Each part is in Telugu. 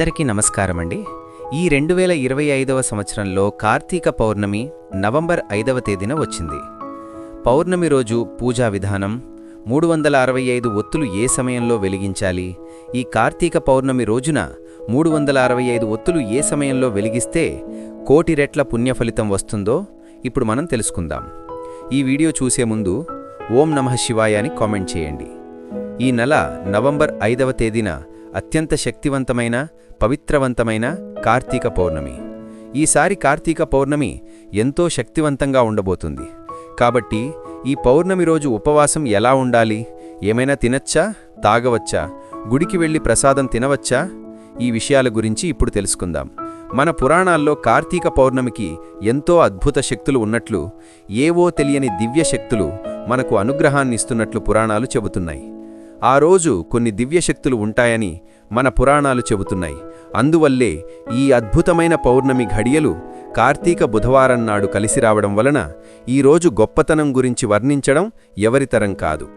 అందరికీ నమస్కారం అండి ఈ రెండు వేల ఇరవై ఐదవ సంవత్సరంలో కార్తీక పౌర్ణమి నవంబర్ ఐదవ తేదీన వచ్చింది. పౌర్ణమి రోజు పూజా విధానం మూడు వందల అరవై ఐదు ఒత్తులు ఏ సమయంలో వెలిగించాలి ఈ కార్తీక పౌర్ణమి రోజున మూడు వందల అరవై ఐదు ఒత్తులు ఏ సమయంలో వెలిగిస్తే కోటి రెట్ల పుణ్యఫలితం వస్తుందో ఇప్పుడు మనం తెలుసుకుందాం. ఈ వీడియో చూసే ముందు ఓం నమః శివాయ అని కామెంట్ చేయండి. ఈ నెల నవంబర్ ఐదవ తేదీన అత్యంత శక్తివంతమైన పవిత్రవంతమైన కార్తీక పౌర్ణమి. ఈసారి కార్తీక పౌర్ణమి ఎంతో శక్తివంతంగా ఉండబోతుంది. కాబట్టి ఈ పౌర్ణమి రోజు ఉపవాసం ఎలా ఉండాలి? ఏమైనా తినచ్చా? తాగవచ్చా? గుడికి వెళ్ళి ప్రసాదం తినవచ్చా? ఈ విషయాల గురించి ఇప్పుడు తెలుసుకుందాం. మన పురాణాల్లో కార్తీక పౌర్ణమికి ఎంతో అద్భుత శక్తులు ఉన్నట్లు ఏవో తెలియని దివ్య శక్తులు మనకు అనుగ్రహాన్నిస్తున్నట్లు పురాణాలు చెబుతున్నాయి. ఆ రోజు కొన్ని దివ్యశక్తులు ఉంటాయని మన పురాణాలు చెబుతున్నాయి. అందువల్లే ఈ అద్భుతమైన పౌర్ణమి ఘడియలు కార్తీక బుధవారం నాడు కలిసి రావడం వలన ఈరోజు గొప్పతనం గురించి వర్ణించడం ఎవరితరం కాదు.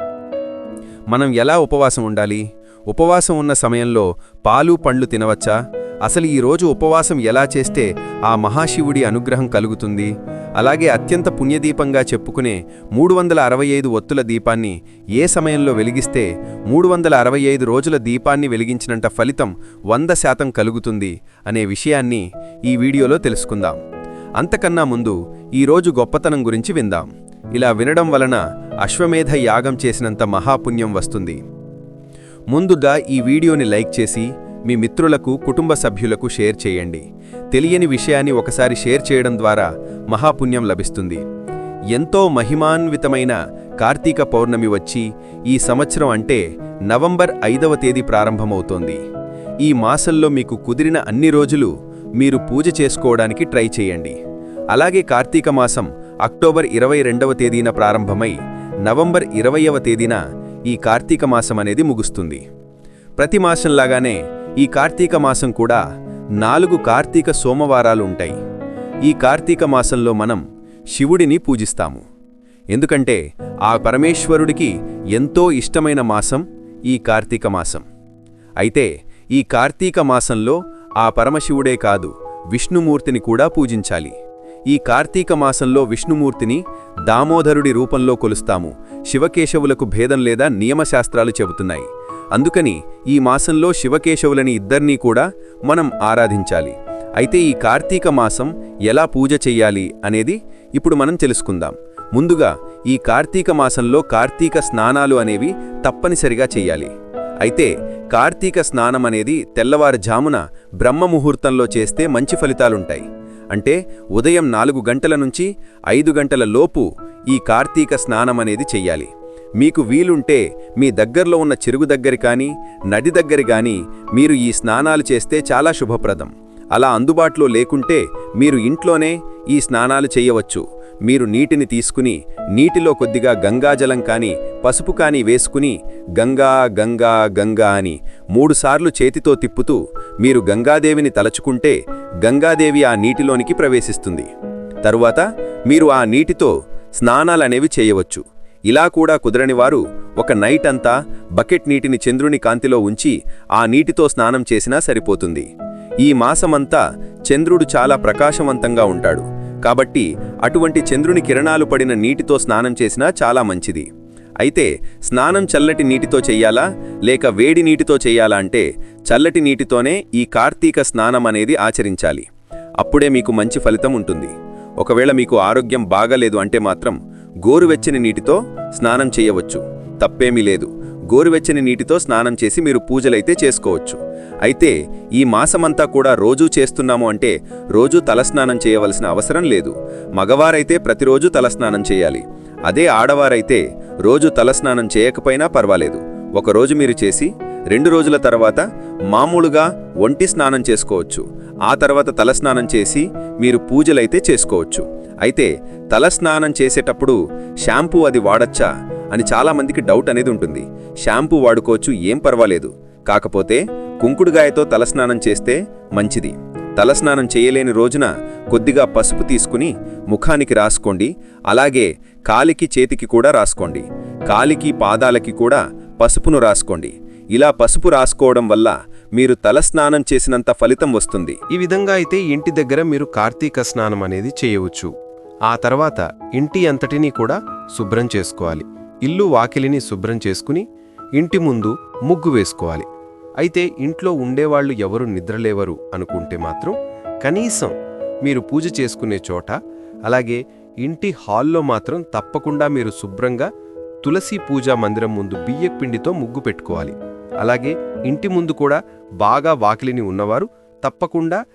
మనం ఎలా ఉపవాసం ఉండాలి? ఉపవాసం ఉన్న సమయంలో పాలు పండ్లు తినవచ్చా? అసలు ఈ రోజు ఉపవాసం ఎలా చేస్తే ఆ మహాశివుడి అనుగ్రహం కలుగుతుంది? అలాగే అత్యంత పుణ్యదీపంగా చెప్పుకునే మూడు వందల అరవై ఐదు ఒత్తుల దీపాన్ని ఏ సమయంలో వెలిగిస్తే మూడు వందల అరవై ఐదు రోజుల దీపాన్ని వెలిగించినంత ఫలితం వంద శాతం కలుగుతుంది అనే విషయాన్ని ఈ వీడియోలో తెలుసుకుందాం. అంతకన్నా ముందు ఈరోజు గొప్పతనం గురించి విందాం. ఇలా వినడం వలన అశ్వమేధ యాగం చేసినంత మహాపుణ్యం వస్తుంది. ముందుగా ఈ వీడియోని లైక్ చేసి మీ మిత్రులకు కుటుంబ సభ్యులకు షేర్ చేయండి. తెలియని విషయాన్ని ఒకసారి షేర్ చేయడం ద్వారా మహాపుణ్యం లభిస్తుంది. ఎంతో మహిమాన్వితమైన కార్తీక పౌర్ణమి వచ్చి ఈ సంవత్సరం అంటే నవంబర్ ఐదవ తేదీ ప్రారంభమవుతోంది. ఈ మాసంలో మీకు కుదిరిన అన్ని రోజులు మీరు పూజ చేసుకోవడానికి ట్రై చేయండి. అలాగే కార్తీక మాసం అక్టోబర్ ఇరవై రెండవ తేదీన ప్రారంభమై నవంబర్ ఇరవయవ తేదీన ఈ కార్తీక మాసం అనేది ముగుస్తుంది. ప్రతి మాసంలాగానే ఈ కార్తీక మాసం కూడా నాలుగు కార్తీక సోమవారాలు ఉంటాయి. ఈ కార్తీక మాసంలో మనం శివుడిని పూజిస్తాము. ఎందుకంటే ఆ పరమేశ్వరుడికి ఎంతో ఇష్టమైన మాసం ఈ కార్తీక మాసం. అయితే ఈ కార్తీక మాసంలో ఆ పరమశివుడే కాదు విష్ణుమూర్తిని కూడా పూజించాలి. ఈ కార్తీక మాసంలో విష్ణుమూర్తిని దామోదరుడి రూపంలో కొలుస్తాము. శివకేశవులకు భేదం లేదా నియమశాస్త్రాలు చెబుతున్నాయి. అందుకని ఈ మాసంలో శివకేశవులని ఇద్దరినీ కూడా మనం ఆరాధించాలి. అయితే ఈ కార్తీక మాసం ఎలా పూజ చెయ్యాలి అనేది ఇప్పుడు మనం తెలుసుకుందాం. ముందుగా ఈ కార్తీక మాసంలో కార్తీక స్నానాలు అనేవి తప్పనిసరిగా చెయ్యాలి. అయితే కార్తీక స్నానం అనేది తెల్లవారుజామున బ్రహ్మముహూర్తంలో చేస్తే మంచి ఫలితాలుంటాయి. అంటే ఉదయం నాలుగు గంటల నుంచి ఐదు గంటల లోపు ఈ కార్తీక స్నానం అనేది చెయ్యాలి. మీకు వీలుంటే మీ దగ్గరలో ఉన్న చెరుగు దగ్గర కానీ నది దగ్గర కానీ మీరు ఈ స్నానాలు చేస్తే చాలా శుభప్రదం. అలా అందుబాటులో లేకుంటే మీరు ఇంట్లోనే ఈ స్నానాలు చేయవచ్చు. మీరు నీటిని తీసుకుని నీటిలో కొద్దిగా గంగాజలం కానీ పసుపు కానీ వేసుకుని గంగా గంగా గంగా అని మూడుసార్లు చేతితో తిప్పుతూ మీరు గంగాదేవిని తలచుకుంటే గంగాదేవి ఆ నీటిలోనికి ప్రవేశిస్తుంది. తరువాత మీరు ఆ నీటితో స్నానాలనేవి చేయవచ్చు. ఇలా కూడా కుదరనివారు ఒక నైట్ అంతా బకెట్ నీటిని చంద్రుని కాంతిలో ఉంచి ఆ నీటితో స్నానం చేసినా సరిపోతుంది. ఈ మాసమంతా చంద్రుడు చాలా ప్రకాశవంతంగా ఉంటాడు. కాబట్టి అటువంటి చంద్రుని కిరణాలు పడిన నీటితో స్నానం చేసినా చాలా మంచిది. అయితే స్నానం చల్లటి నీటితో చెయ్యాలా? లేక వేడి నీటితో చెయ్యాలా అంటే చల్లటి నీటితోనే ఈ కార్తీక స్నానం అనేది ఆచరించాలి. అప్పుడే మీకు మంచి ఫలితం ఉంటుంది. ఒకవేళ మీకు ఆరోగ్యం బాగలేదు అంటే మాత్రం గోరువెచ్చని నీటితో స్నానం చేయవచ్చు. తప్పేమీ లేదు. గోరువెచ్చని నీటితో స్నానం చేసి మీరు పూజలైతే చేసుకోవచ్చు. అయితే ఈ మాసమంతా కూడా రోజూ చేస్తున్నాము అంటే రోజూ తలస్నానం చేయవలసిన అవసరం లేదు. మగవారైతే ప్రతిరోజు తలస్నానం చేయాలి. అదే ఆడవారైతే రోజు తలస్నానం చేయకపోయినా పర్వాలేదు. ఒకరోజు మీరు చేసి రెండు రోజుల తర్వాత మామూలుగా ఒంటి స్నానం చేసుకోవచ్చు. ఆ తర్వాత తలస్నానం చేసి మీరు పూజలైతే చేసుకోవచ్చు. అయితే తలస్నానం చేసేటప్పుడు షాంపూ అది వాడచ్చా అని చాలామందికి డౌట్ అనేది ఉంటుంది. షాంపూ వాడుకోవచ్చు ఏం పర్వాలేదు. కాకపోతే కుంకుడుగాయతో తలస్నానం చేస్తే మంచిది. తలస్నానం చేయలేని రోజున కొద్దిగా పసుపు తీసుకుని ముఖానికి రాసుకోండి అలాగే కాలికి చేతికి కూడా రాసుకోండి. కాలికి పాదాలకి కూడా పసుపును రాసుకోండి. ఇలా పసుపు రాసుకోవడం వల్ల మీరు తలస్నానం చేసినంత ఫలితం వస్తుంది. ఈ విధంగా అయితే ఇంటి దగ్గర మీరు కార్తీక స్నానం అనేది చేయవచ్చు. ఆ తర్వాత ఇంటి అంతటినీ కూడా శుభ్రం చేసుకోవాలి. ఇల్లు వాకిలిని శుభ్రం చేసుకుని ఇంటి ముందు ముగ్గు వేసుకోవాలి. అయితే ఇంట్లో ఉండేవాళ్ళు ఎవరు నిద్రలేవరు అనుకుంటే మాత్రం కనీసం మీరు పూజ చేసుకునే చోట అలాగే ఇంటి హాల్లో మాత్రం తప్పకుండా మీరు శుభ్రంగా తులసి పూజా మందిరం ముందు బియ్యపు పిండితో ముగ్గు పెట్టుకోవాలి. అలాగే ఇంటి ముందు కూడా బాగా వాకిలిని ఉన్నవారు తప్పకుండా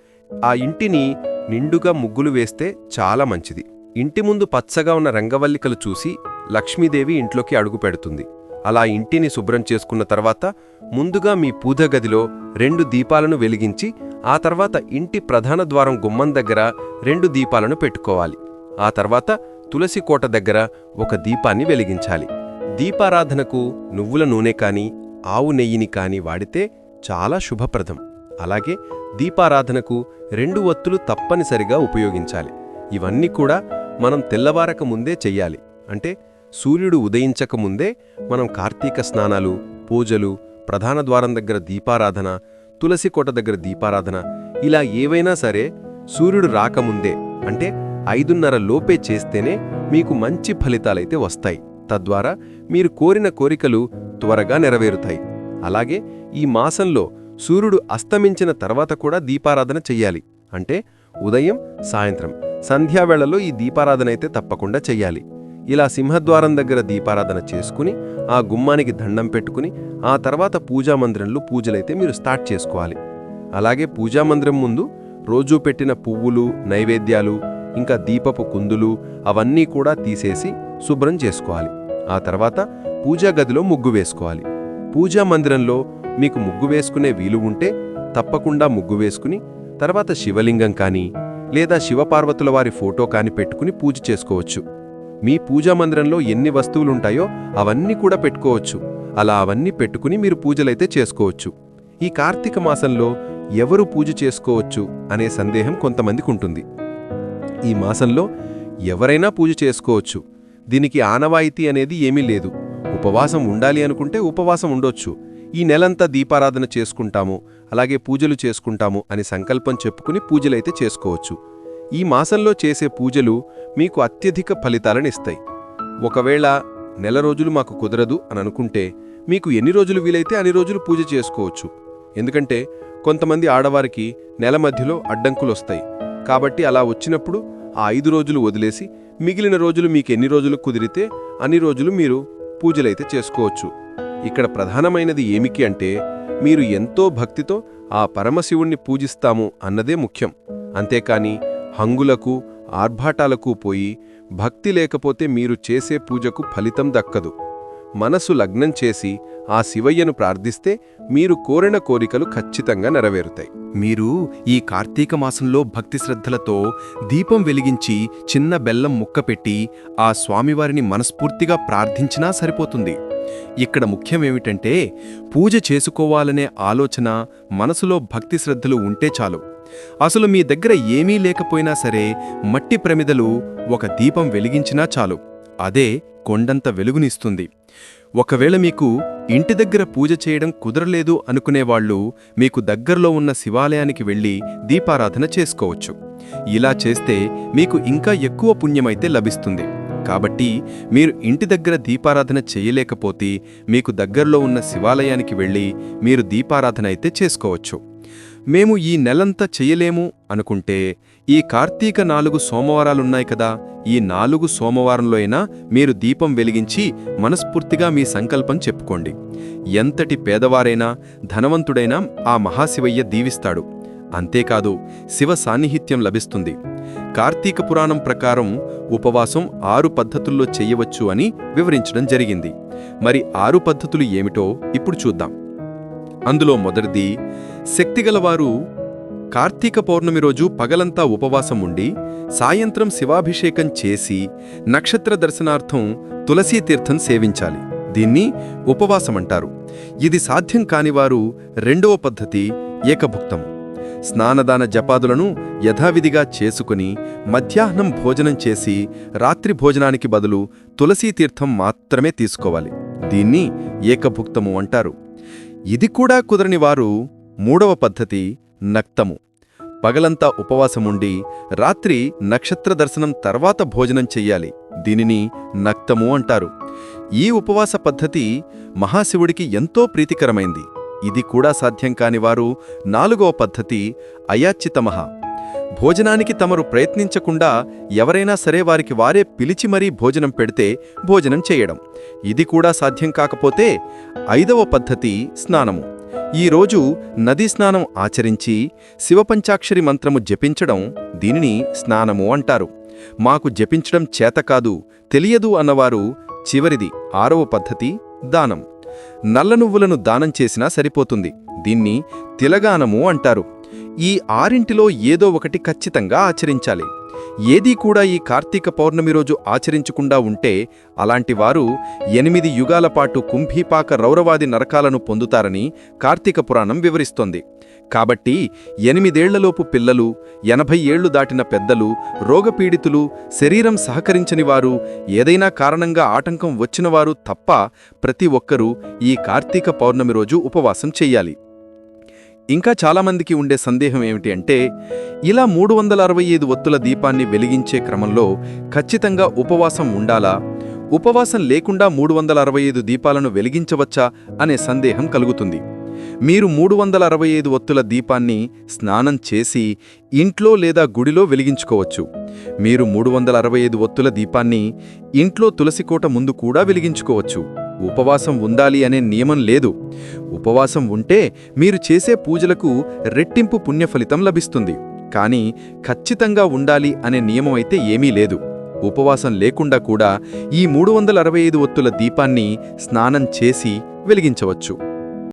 ఆ ఇంటిని నిండుగా ముగ్గులు వేస్తే చాలా మంచిది. ఇంటి ముందు పచ్చగా ఉన్న రంగవల్లికలు చూసి లక్ష్మీదేవి ఇంట్లోకి అడుగుపెడుతుంది అలా ఇంటిని శుభ్రం చేసుకున్న తర్వాత ముందుగా మీ పూజ గదిలో రెండు దీపాలను వెలిగించి ఆ తర్వాత ఇంటి ప్రధాన ద్వారం గుమ్మం దగ్గర రెండు దీపాలను పెట్టుకోవాలి. ఆ తర్వాత తులసి కోట దగ్గర ఒక దీపాన్ని వెలిగించాలి. దీపారాధనకు నువ్వుల నూనె కాని ఆవు నెయ్యిని కాని వాడితే చాలా శుభప్రదం. అలాగే దీపారాధనకు రెండు ఒత్తులు తప్పనిసరిగా ఉపయోగించాలి. ఇవన్నీ కూడా మనం తెల్లవారక ముందే చెయ్యాలి. అంటే సూర్యుడు ఉదయించక ముందే మనం కార్తీక స్నానాలు పూజలు ప్రధాన ద్వారం దగ్గర దీపారాధన తులసి కోట దగ్గర దీపారాధన ఇలా ఏవైనా సరే సూర్యుడు రాకముందే అంటే ఐదున్నర లోపే చేస్తేనే మీకు మంచి ఫలితాలైతే వస్తాయి. తద్వారా మీరు కోరిన కోరికలు త్వరగా నెరవేరుతాయి. అలాగే ఈ మాసంలో సూర్యుడు అస్తమించిన తర్వాత కూడా దీపారాధన చెయ్యాలి. అంటే ఉదయం సాయంత్రం. సంధ్యావేళలో ఈ దీపారాధన అయితే తప్పకుండా చెయ్యాలి. ఇలా సింహద్వారం దగ్గర దీపారాధన చేసుకుని ఆ గుమ్మానికి దండం పెట్టుకుని ఆ తర్వాత పూజా మందిరంలో పూజలైతే మీరు స్టార్ట్ చేసుకోవాలి. అలాగే పూజా మందిరం ముందు రోజూ పెట్టిన పువ్వులు నైవేద్యాలు ఇంకా దీపపు కుందులు అవన్నీ కూడా తీసేసి శుభ్రం చేసుకోవాలి. ఆ తర్వాత పూజా గదిలో ముగ్గు వేసుకోవాలి. పూజా మందిరంలో మీకు ముగ్గు వేసుకునే వీలు ఉంటే తప్పకుండా ముగ్గు వేసుకుని తర్వాత శివలింగం కానీ లేదా శివపార్వతుల వారి ఫోటో కాని పెట్టుకుని పూజ చేసుకోవచ్చు. మీ పూజా మందిరంలో ఎన్ని వస్తువులుంటాయో అవన్నీ కూడా పెట్టుకోవచ్చు. అలా అవన్నీ పెట్టుకుని మీరు పూజలైతే చేసుకోవచ్చు. ఈ కార్తీక మాసంలో ఎవరు పూజ చేసుకోవచ్చు అనే సందేహం కొంతమందికి ఉంటుంది ఈ మాసంలో ఎవరైనా పూజ చేసుకోవచ్చు. దీనికి ఆనవాయితీ అనేది ఏమీ లేదు. ఉపవాసం ఉండాలి అనుకుంటే ఉపవాసం ఉండొచ్చు. ఈ నెలంతా దీపారాధన చేసుకుంటాము అలాగే పూజలు చేసుకుంటాము అని సంకల్పం చెప్పుకుని పూజలైతే చేసుకోవచ్చు. ఈ మాసంలో చేసే పూజలు మీకు అత్యధిక ఫలితాలను ఇస్తాయి. ఒకవేళ నెల రోజులు మాకు కుదరదు అని అనుకుంటే మీకు ఎన్ని రోజులు వీలైతే అన్ని రోజులు పూజ చేసుకోవచ్చు. ఎందుకంటే కొంతమంది ఆడవారికి నెల మధ్యలో అడ్డంకులొస్తాయి. కాబట్టి అలా వచ్చినప్పుడు ఆ ఐదు రోజులు వదిలేసి మిగిలిన రోజులు మీకు ఎన్ని రోజులు కుదిరితే అన్ని రోజులు మీరు పూజలైతే చేసుకోవచ్చు. ఇక్కడ ప్రధానమైనది ఏమికి అంటే మీరు ఎంతో భక్తితో ఆ పరమశివుణ్ణి పూజిస్తాము అన్నదే ముఖ్యం. అంతేకాని హంగులకు ఆర్భాటాలకు పోయి భక్తి లేకపోతే మీరు చేసే పూజకు ఫలితం దక్కదు. మనసు లగ్నం చేసి ఆ శివయ్యను ప్రార్థిస్తే మీరు కోరిన కోరికలు ఖచ్చితంగా నెరవేరుతాయి. మీరు ఈ కార్తీక మాసంలో భక్తి శ్రద్ధలతో దీపం వెలిగించి చిన్న బెల్లం ముక్క పెట్టి ఆ స్వామివారిని మనస్ఫూర్తిగా ప్రార్థించినా సరిపోతుంది. ఇక్కడ ముఖ్యమేమిటంటే పూజ చేసుకోవాలనే ఆలోచన మనసులో భక్తి శ్రద్ధలు ఉంటే చాలు. అసలు మీ దగ్గర ఏమీ లేకపోయినా సరే మట్టి ప్రమిదలు ఒక దీపం వెలిగించినా చాలు. అదే కొండంత వెలుగునిస్తుంది. ఒకవేళ మీకు ఇంటి దగ్గర పూజ చేయడం కుదరలేదు అనుకునేవాళ్ళు మీకు దగ్గరలో ఉన్న శివాలయానికి వెళ్ళి దీపారాధన చేసుకోవచ్చు. ఇలా చేస్తే మీకు ఇంకా ఎక్కువ పుణ్యమైతే లభిస్తుంది. కాబట్టి మీరు ఇంటి దగ్గర దీపారాధన చేయలేకపోతే మీకు దగ్గరలో ఉన్న శివాలయానికి వెళ్ళి మీరు దీపారాధన అయితే చేసుకోవచ్చు. మేము ఈ నెలంతా చెయ్యలేము అనుకుంటే ఈ కార్తీక నాలుగు సోమవారాలున్నాయి కదా ఈ నాలుగు సోమవారంలో అయినా మీరు దీపం వెలిగించి మనస్ఫూర్తిగా మీ సంకల్పం చెప్పుకోండి. ఎంతటి పేదవారైనా ధనవంతుడైనా ఆ మహాశివయ్య దీవిస్తాడు. అంతేకాదు శివ సాన్నిహిత్యం లభిస్తుంది. కార్తీక పురాణం ప్రకారం ఉపవాసం ఆరు పద్ధతుల్లో చెయ్యవచ్చు అని వివరించడం జరిగింది. మరి ఆరు పద్ధతులు ఏమిటో ఇప్పుడు చూద్దాం. అందులో మొదటిది శక్తిగలవారు కార్తీక పౌర్ణమి రోజు పగలంతా ఉపవాసం ఉండి సాయంత్రం శివాభిషేకం చేసి నక్షత్ర దర్శనార్థం తులసీతీర్థం సేవించాలి. దీన్ని ఉపవాసమంటారు. ఇది సాధ్యం కానివారు రెండవ పద్ధతి ఏకభుక్తం స్నానదాన జపాదులను యథావిధిగా చేసుకుని మధ్యాహ్నం భోజనం చేసి రాత్రి భోజనానికి బదులు తులసీతీర్థం మాత్రమే తీసుకోవాలి. దీన్ని ఏకభుక్తము అంటారు. ఇది కూడా కుదరని వారు మూడవ పద్ధతి నక్తము. పగలంతా ఉపవాసముండి రాత్రి నక్షత్ర దర్శనం తర్వాత భోజనం చెయ్యాలి. దీనిని నక్తము అంటారు. ఈ ఉపవాస పద్ధతి మహాశివుడికి ఎంతో ప్రీతికరమైంది. ఇది కూడా సాధ్యం కాని వారు నాలుగవ పద్ధతి అయాచితమహ. భోజనానికి తమరు ప్రయత్నించకుండా ఎవరైనా సరే వారికి వారే పిలిచి మరీ భోజనం పెడితే భోజనం చేయడం. ఇది కూడా సాధ్యం కాకపోతే ఐదవ పద్ధతి స్నానము. ఈరోజు నదీ స్నానం ఆచరించి శివపంచాక్షరి మంత్రము జపించడం దీనిని స్నానము అంటారు. మాకు జపించడం చేతకాదు తెలియదు అన్నవారు చివరిది ఆరవ పద్ధతి దానం. నల్ల నువ్వులను దానం చేసినా సరిపోతుంది. దీన్ని తిలగానము అంటారు. ఈ ఆరింటిలో ఏదో ఒకటి ఖచ్చితంగా ఆచరించాలి. ఏదీ కూడా ఈ కార్తీక పౌర్ణమి రోజు ఆచరించకుండా ఉంటే అలాంటివారు ఎనిమిది యుగాల పాటు కుంభీపాక రౌరవాది నరకాలను పొందుతారని కార్తీక పురాణం వివరిస్తోంది. కాబట్టి ఎనిమిదేళ్ళలోపు పిల్లలు ఎనభై ఏళ్ళు దాటిన పెద్దలు రోగపీడితులు శరీరం సహకరించని వారు ఏదైనా కారణంగా ఆటంకం వచ్చినవారు తప్ప ప్రతి ఒక్కరూ ఈ కార్తీక పౌర్ణమి రోజు ఉపవాసం చెయ్యాలి ఇంకా చాలామందికి ఉండే సందేహం ఏమిటి అంటే ఇలా మూడు వందల అరవై ఐదు ఒత్తుల దీపాన్ని వెలిగించే క్రమంలో ఖచ్చితంగా ఉపవాసం ఉండాలా? ఉపవాసం లేకుండా మూడు వందల అరవై ఐదు దీపాలను వెలిగించవచ్చా? అనే సందేహం కలుగుతుంది. మీరు మూడు వందల అరవై ఐదు ఒత్తుల దీపాన్ని స్నానం చేసి ఇంట్లో లేదా గుడిలో వెలిగించుకోవచ్చు. మీరు మూడు వందల అరవై ఐదు ఒత్తుల దీపాన్ని ఇంట్లో తులసికోట ముందు కూడా వెలిగించుకోవచ్చు. ఉపవాసం ఉండాలి అనే నియమం లేదు. ఉపవాసం ఉంటే మీరు చేసే పూజలకు రెట్టింపు పుణ్యఫలితం లభిస్తుంది. కానీ ఖచ్చితంగా ఉండాలి అనే నియమం అయితే ఏమీ లేదు. ఉపవాసం లేకుండా కూడా ఈ మూడు వందల అరవై ఐదు ఒత్తుల దీపాన్ని స్నానం చేసి వెలిగించవచ్చు.